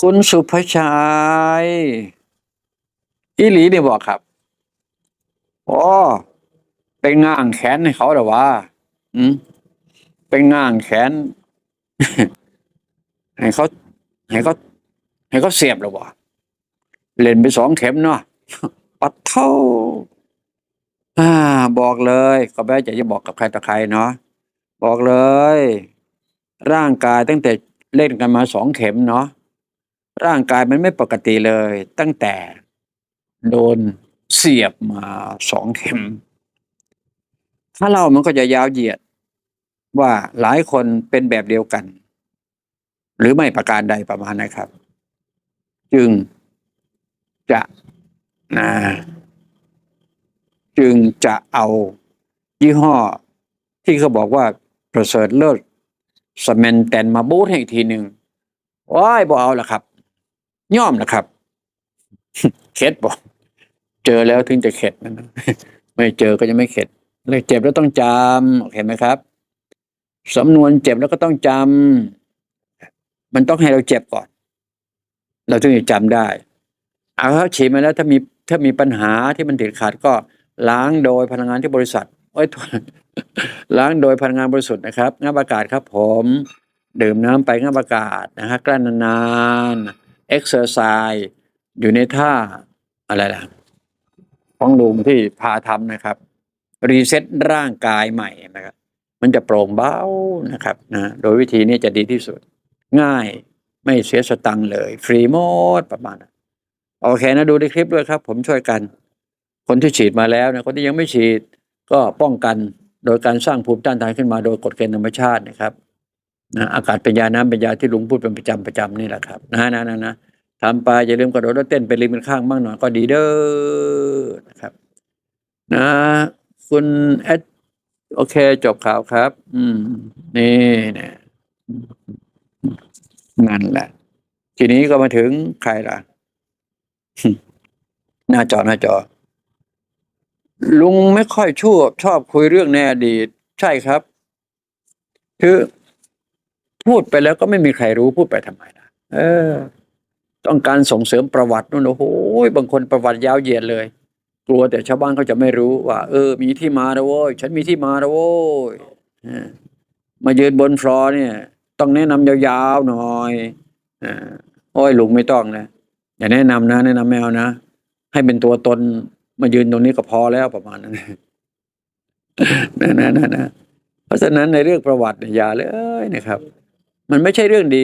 คุณสุภชัยอีหลีเนี่ยบอกครับโอ้ไปง่างแขนให้เขาหรอวะอืมไปง่างแขน ให้เขาให้เขาให้เขาเสียบหรอวะเล่นไปสองเข็มเนาะปัดเท่าอ่า บอกเลยก็แม้จะจะบอกกับใครต่อใครเนาะบอกเลย ร่างกายตั้งแต่เล่นกันมาสองเข็มเนาะ ร่างกายมันไม่ปกติเลย ตั้งแต่โดนเสียบมาสองเข็ม ถ้าเรามันก็จะยาวเหยียดว่าหลายคนเป็นแบบเดียวกัน หรือไม่ประการใดประมาณนะครับ จึงจะนะจึงจะเอายี่ห้อที่เขาบอกว่าประเสริฐเลิศสแมนแตนมาบูทให้อีกทีหนึ่งว้ายบอกเอาละครับ ย่อมนะครับเข็ดบอกเจอแล้วถึงจะเข็ดนะไม่เจอก็จะไม่เข็ดเลยเจ็บแล้วต้องจำโอเคไหมครับสำนวนเจ็บแล้วก็ต้องจำมันต้องให้เราเจ็บก่อน เราถึงจะจำได้เอาครับฉีดมาแล้วถ้ามีถ้ามีปัญหาที่มันติดขัดก็ล้างโดยพนักงานที่บริษัทโอ้ยล้างโดยพนักงานบริสุทธิ์นะครับงับอากาศครับผม ดื่มน้ำไปงับอากาศนะฮะกลั้นนานๆ อ็กซ์เซอร์ไซส์อยู่ในท่าอะไรล่ะของลุงที่พาทำนะครับรีเซ็ตร่างกายใหม่นะครับ มันจะโปร่งเบานะครับนะโดยวิธีนี้จะดีที่สุด ง่ายไม่เสียสตังค์เลย ฟรีหมดประมาณนั้นโอเคนะดูในคลิปด้วยครับ ผมช่วยกัน คนที่ฉีดมาแล้วนะคนที่ยังไม่ฉีดก็ป้องกันโดยการสร้างภูมิต้านทานขึ้นมาโดยกฎเกณฑ์ธรรมชาตินะครับ นะอากาศเป็นยาน้ำเป็นยาที่ลุงพูดเป็นประจำประจำนี่แหละครับนะนะนะนะทำไปอย่าลืมกระโดดแล้วเต้นไปริมเป็นข้างบ้างหน่อยก็ดีเด้อนะครับ นะ คุณแอดโอเค จบข่าวครับ อืม นี่นะนั่นแหละ ทีนี้ก็มาถึงใครล่ะ หน้าจอหน้าจอ ลุงไม่ค่อยชอบชอบคุยเรื่องในอดีต ใช่ครับ คือ พูดไปแล้วก็ไม่มีใครรู้พูดไปทำไมนะเออ ต้องการส่งเสริมประวัตินู่นโอ้โหบางคนประวัติยาวเหยียดเลย กลัวแต่ชาวบ้านเขาจะไม่รู้ว่า เออ มีที่มาแล้วโว้ยฉันมีที่มาแล้วโว้ยมายืนบนฟลอร์เนี่ย ต้องแนะนำยาวๆหน่อยอโอ้ยลุงไม่ต้องนะอย่าแนะนำนะ แนะนำไม่เอานะให้เป็นตัวตนมายืนตรงนี้ก็พอแล้วประมาณนั้นนะนะนะนะเพราะฉะนั้นในเรื่องประวัติอย่าเลยนะครับ มันไม่ใช่เรื่องดี